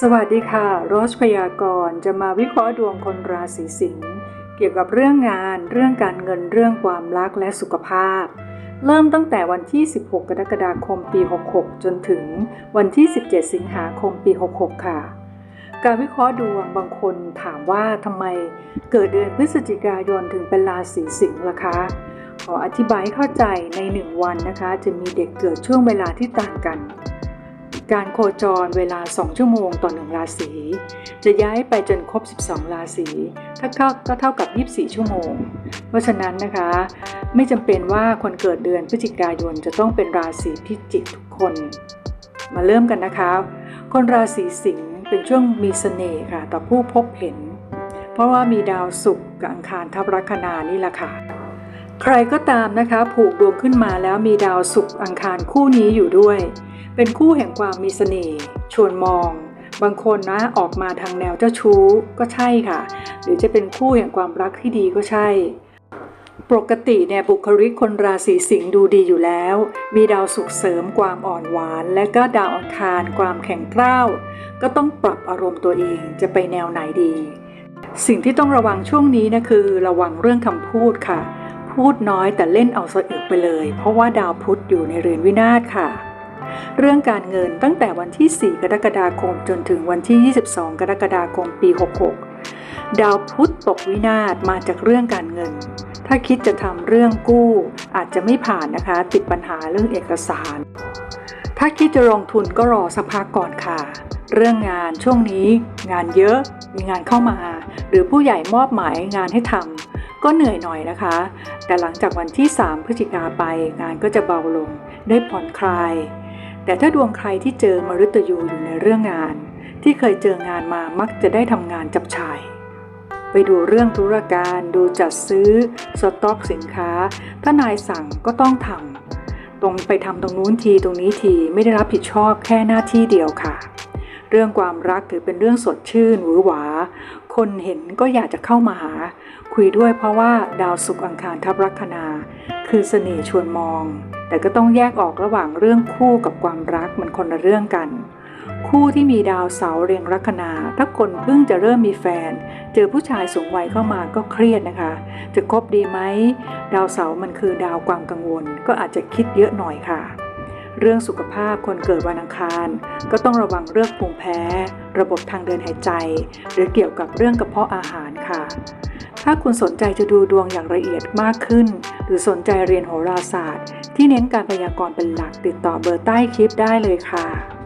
สวัสดีค่ะ โรสพยากรจะมาวิเคราะห์ดวงคนราศีสิงห์เกี่ยวกับเรื่องงาน เรื่องการเงินเรื่องความรักและสุขภาพ เริ่มตั้งแต่วันที่ 16 กรกฎาคมปี 66 จนถึงวันที่ 17 สิงหาคมปี 66 ค่ะ การวิเคราะห์ดวงบางคนถามว่าทำไมเกิดเดือนพฤศจิกายนถึงเป็นราศีสิงห์ล่ะคะ ขออธิบายให้เข้าใจใน 1 วันนะคะ จะมีเด็กเกิดช่วงเวลาที่ต่างกัน การโคจรเวลา 2 ชั่วโมงต่อ 1 ราศี จะย้ายไปจนครบ 12 ราศีถ้าเข้าก็เท่ากับ 24 ชั่วโมง เพราะฉะนั้นนะคะ ไม่จำเป็นว่าคนเกิดเดือนพฤศจิกายนจะต้องเป็นราศีพิจิกทุกคน มาเริ่มกันนะคะ คนราศีสิงห์เป็นช่วงมีเสน่ห์ค่ะ ต่อผู้พบเห็น เพราะว่ามีดาวศุกร์กับอังคารทับลัคนานี่แหละค่ะ ใครก็ตามนะคะ ผูกดวงขึ้นมาแล้วมีดาวศุกร์อังคารคู่นี้อยู่ด้วย เป็นคู่แห่งความมีเสน่ห์ชวนมอง บางคนนะออกมาทางแนวเจ้าชู้ก็ใช่ค่ะ หรือจะเป็นคู่แห่งความรักที่ดีก็ใช่ ปกติเนี่ยบุคลิกคนราศีสิงห์ดูดีอยู่แล้ว มีดาวศุกร์เสริมความอ่อนหวาน และก็ดาวอังคารความแข็งกร้าวก็ต้องปรับอารมณ์ตัวเองจะไปแนวไหนดี สิ่งที่ต้องระวังช่วงนี้นะคือ ระวังเรื่องคำพูดค่ะ พูดน้อยแต่เล่นเอาสะอึกไปเลย เพราะว่าดาวพุธอยู่ในเรือนวินาศค่ะ เรื่องการเงินตั้งแต่วันที่ 4 กรกฎาคมจนถึงวันที่ 22 กรกฎาคมปี 66 ดาวพุธตกวินาศมาจากเรื่องการเงิน ถ้าคิดจะทำเรื่องกู้ อาจจะไม่ผ่านนะคะ ติดปัญหาเรื่องเอกสาร ถ้าคิดจะลงทุนก็รอสักพักก่อนค่ะเรื่องงานช่วงนี้ งานเยอะมีงานเข้ามา หรือผู้ใหญ่มอบหมายงานให้ทำ ก็เหนื่อยหน่อยนะคะ แต่หลังจากวันที่ 3 พฤศจิกาไปงานก็จะเบาลง ได้ผ่อนคลาย แต่ถ้าดวงใครที่เจอมฤตยูอยู่ในเรื่องงาน ที่เคยเจองานมามักจะได้ทำงานจับชาย ไปดูเรื่องธุรการดูจัดซื้อ สต็อกสินค้า ถ้านายสั่งก็ต้องทำตรงไปทำตรงนู้นทีตรงนี้ทีไม่ได้รับผิดชอบแค่หน้าที่เดียวค่ะเรื่องความรักถือเป็นเรื่องสดชื่นหวือหวา คนเห็นก็อยากจะเข้ามาหา คุยด้วยเพราะว่าดาวศุกร์อังคารทับลัคนา คือเสน่ห์ชวนมอง แต่ก็ต้องแยกออกระหว่างเรื่องคู่กับความรักมันคนละเรื่องกัน คู่ที่มีดาวเสาเรียงลัคนา ถ้าคนเพิ่งจะเริ่มมีแฟน เจอผู้ชายสูงวัยเข้ามาก็เครียดนะคะ จะคบดีไหมดาวเสามันคือดาวความกังวล ก็อาจจะคิดเยอะหน่อยค่ะ เรื่องสุขภาพคนเกิดวันอังคาร ก็ต้องระวังเรื่องภูมิแพ้ ระบบทางเดินหายใจ หรือเกี่ยวกับเรื่องกระเพาะอาหารค่ะ ถ้าคุณสนใจจะดูดวงอย่างละเอียดมากขึ้น หรือสนใจเรียนโหราศาสตร์ ที่เน้นการพยากรณ์เป็นหลักติดต่อเบอร์ใต้คลิปได้เลยค่ะ